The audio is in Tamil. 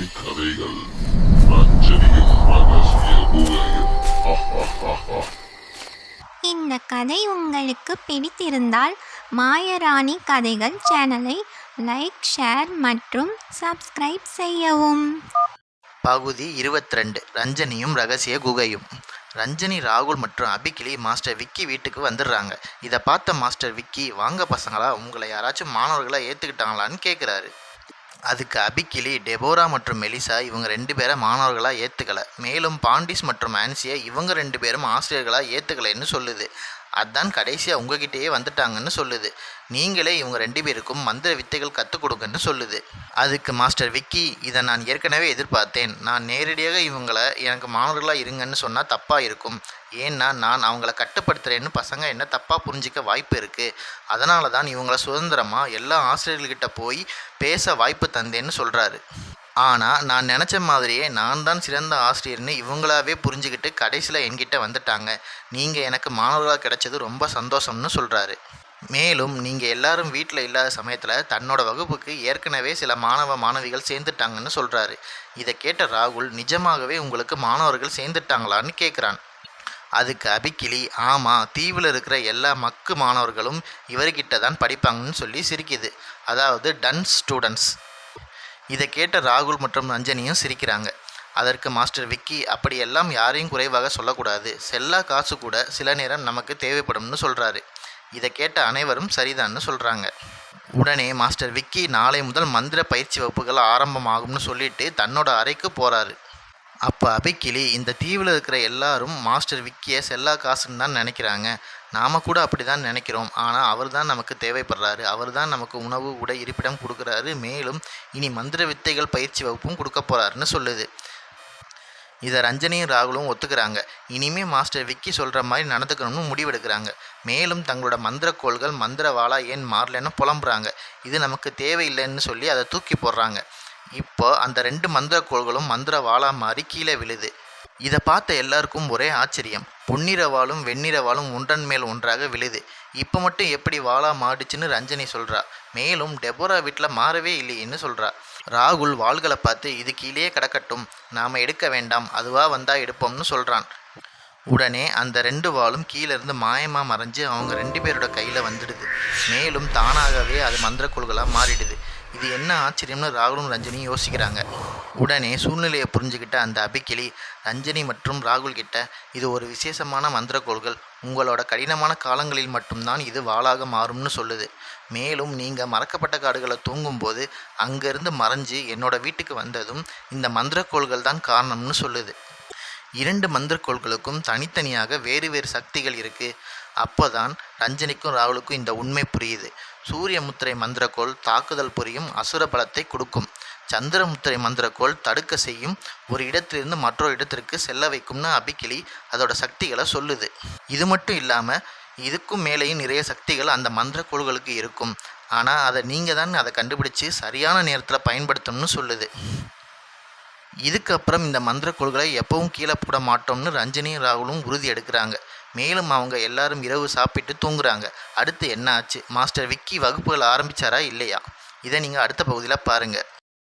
கதை கதைகள் ரஞ்சனியின் ரகசிய குகையில் இந்த கதை உங்களுக்கு பிடித்திருந்தால் மாயராணி கதைகள் சேனலை லைக் ஷேர் மற்றும் சப்ஸ்கிரைப் செய்யவும். பகுதி இருபத்தி ரெண்டு ரஞ்சனியும் ரகசிய குகையும். ரஞ்சனி ராகுல் மற்றும் அபிகிளி மாஸ்டர் விக்கி வீட்டுக்கு வந்துடுறாங்க. இதை பார்த்த மாஸ்டர் விக்கி வாங்க பசங்களா உங்களை யாராச்சும் மாணவர்களை ஏற்றுக்கிட்டாங்களான்னு கேட்குறாரு அதுக்கு அபிக்கிலி டெபோரா மற்றும் மெலிசா இவங்க ரெண்டு பேரை மாணவர்களாக ஏற்றுக்கலை மேலும் பாண்டிஸ் மற்றும் ஆன்சியை இவங்க ரெண்டு பேரும் ஆசிரியர்களாக ஏற்றுக்கலைன்னு சொல்லுது. அதான் கடைசியாக உங்ககிட்டயே வந்துட்டாங்கன்னு சொல்லுது. நீங்களே இவங்க ரெண்டு பேருக்கும் மந்திர வித்தைகள் கற்றுக் கொடுங்கன்னு சொல்லுது. அதுக்கு மாஸ்டர் விக்கி இதை நான் ஏற்கனவே எதிர்பார்த்தேன். நான் நேரடியாக இவங்களை எனக்கு மாணவர்களாக இருங்கன்னு சொன்னால் தப்பாக இருக்கும். ஏன்னா நான் அவங்கள கட்டுப்படுத்துகிறேன்னு பசங்க என்ன தப்பாக புரிஞ்சிக்க வாய்ப்பு இருக்குது அதனால தான் இவங்கள சுதந்திரமாக எல்லா ஆசிரியர்கள்கிட்ட போய் பேச வாய்ப்பு தந்தேன்னு சொல்கிறாரு ஆனால் நான் நினச்ச மாதிரியே நான் தான் சிறந்த ஆசிரியர்னு இவங்களாவே புரிஞ்சுக்கிட்டு கடைசியில் என்கிட்ட வந்துட்டாங்க. நீங்கள் எனக்கு மாணவர்களாக கிடைச்சது ரொம்ப சந்தோஷம்னு சொல்கிறாரு மேலும் நீங்கள் எல்லாரும் வீட்டில் இல்லாத சமயத்தில் தன்னோட வகுப்புக்கு ஏற்கனவே சில மாணவ மாணவிகள் சேர்ந்துட்டாங்கன்னு சொல்கிறாரு இதை கேட்ட ராகுல் நிஜமாகவே உங்களுக்கு மாணவர்கள் சேர்ந்துட்டாங்களான்னு கேட்குறான் அதுக்கு அபிக்கிளி ஆமாம் தீவில் இருக்கிற எல்லா மக்கு மாணவர்களும் இவர்கிட்ட தான் படிப்பாங்கன்னு சொல்லி சிரிக்குது. அதாவது டன் ஸ்டூடெண்ட்ஸ். இதை கேட்ட ராகுல் மற்றும் ரஞ்சனியும் சிரிக்கிறாங்க. அதற்கு மாஸ்டர் விக்கி அப்படியெல்லாம் யாரையும் குறைவாக சொல்லக்கூடாது. செல்லா காசு கூட சில நேரம் நமக்கு தேவைப்படும்னு சொல்கிறாரு இதை கேட்ட அனைவரும் சரிதான்னு சொல்கிறாங்க உடனே மாஸ்டர் விக்கி நாளை முதல் மந்திர பயிற்சி வகுப்புகள் ஆரம்பமாகும்னு சொல்லிட்டு தன்னோட அறைக்கு போகிறாரு அப்போ அபிக்கிளி இந்த தீவில் இருக்கிற எல்லாரும் மாஸ்டர் விக்கியை செல்லா காசுன்னு தான் நினைக்கிறாங்க. நாம் கூட அப்படி தான் நினைக்கிறோம். ஆனால் அவர் தான் நமக்கு தேவைப்படுறாரு. அவர் தான் நமக்கு உணவு உடை இருப்பிடம் கொடுக்குறாரு. மேலும் இனி மந்திர வித்தைகள் பயிற்சி வகுப்பும் கொடுக்க போகிறாருன்னு சொல்லுது. இதை ரஞ்சனியும் ராகுலும் ஒத்துக்கிறாங்க. இனிமே மாஸ்டர் விக்கி சொல்கிற மாதிரி நடந்துக்கணும்னு முடிவெடுக்கிறாங்க. மேலும் தங்களோட மந்திரக்கோள்கள் மந்திரவாளா ஏன் மாறலன்னு புலம்புறாங்க. இது நமக்கு தேவையில்லைன்னு சொல்லி அதை தூக்கி போடுறாங்க. இப்போ அந்த ரெண்டு மந்திரக்கோள்களும் மந்திரவாளா மாறி கீழே விழுது. இதை பார்த்த எல்லாருக்கும் ஒரே ஆச்சரியம். பொன்னிற வாளும் வெண்ணிற வாளும் ஒன்றன் மேல் ஒன்றாக விழுது. இப்போ மட்டும் எப்படி வாளா மாடுச்சுன்னு ரஞ்சனி சொல்கிறா மேலும் டெபோரா வீட்டில் மாறவே இல்லையேன்னு சொல்கிறா ராகுல் வாள்களை பார்த்து இது கீழே கிடக்கட்டும். நாம் எடுக்க வேண்டாம். அதுவாக வந்தால் எடுப்போம்னு சொல்கிறான் உடனே அந்த ரெண்டு வாளும் கீழே இருந்து மாயமாக மறைஞ்சு அவங்க ரெண்டு பேரோட கையில் வந்துடுது. மேலும் தானாகவே அது மந்திரக்கோள்களாக மாறிடுது. இது என்ன ஆச்சரியம்னு ராகுலும் ரஞ்சனியும் யோசிக்கிறாங்க. உடனே சூழ்நிலையை புரிஞ்சுக்கிட்ட அந்த அபிக்கிளி ரஞ்சனி மற்றும் ராகுல் கிட்ட இது ஒரு விசேஷமான மந்திரக்கோள்கள். உங்களோட கடினமான காலங்களில் மட்டும்தான் இது வாளாக மாறும்னு சொல்லுது. மேலும் நீங்கள் மறக்கப்பட்ட காடுகளை தூங்கும்போது அங்கேருந்து மறைஞ்சு என்னோட வீட்டுக்கு வந்ததும் இந்த மந்திரக்கோள்கள் தான் காரணம்னு சொல்லுது. இரண்டு மந்திரக்கோள்களுக்கும் தனித்தனியாக வேறு வேறு சக்திகள் இருக்குது அப்போதான் ரஞ்சனிக்கும் ராகுலுக்கும் இந்த உண்மை புரியுது. சூரியமுத்திரை மந்திரக்கோள் தாக்குதல் புரியும் அசுர பலத்தை கொடுக்கும். சந்திரமுத்திரை மந்திரக்கோள் தடுக்க செய்யும் ஒரு இடத்திலிருந்து மற்றொரு இடத்திற்கு செல்ல வைக்கும்னு அபிக்கிளி அதோட சக்திகளை சொல்லுது. இது மட்டும் இல்லாமல் இதுக்கும் மேலேயும் நிறைய சக்திகள் அந்த மந்திரக்கோள்களுக்கு இருக்கும். ஆனால் அதை நீங்கள் தான் அதை கண்டுபிடிச்சு சரியான நேரத்தில் பயன்படுத்தணும்னு சொல்லுது. இதுக்கப்புறம் இந்த மந்திரக்கோள்களை எப்பவும் கீழே போட மாட்டோம்னு ரஞ்சனியும் ராகுலும் உறுதி எடுக்கிறாங்க. மேலும் அவங்க எல்லாரும் இரவு சாப்பிட்டு தூங்குறாங்க. அடுத்து என்ன ஆச்சு? மாஸ்டர் விக்கி வகுப்புகள் ஆரம்பித்தாரா இல்லையா? இதை நீங்கள் அடுத்த பகுதியில் பாருங்கள்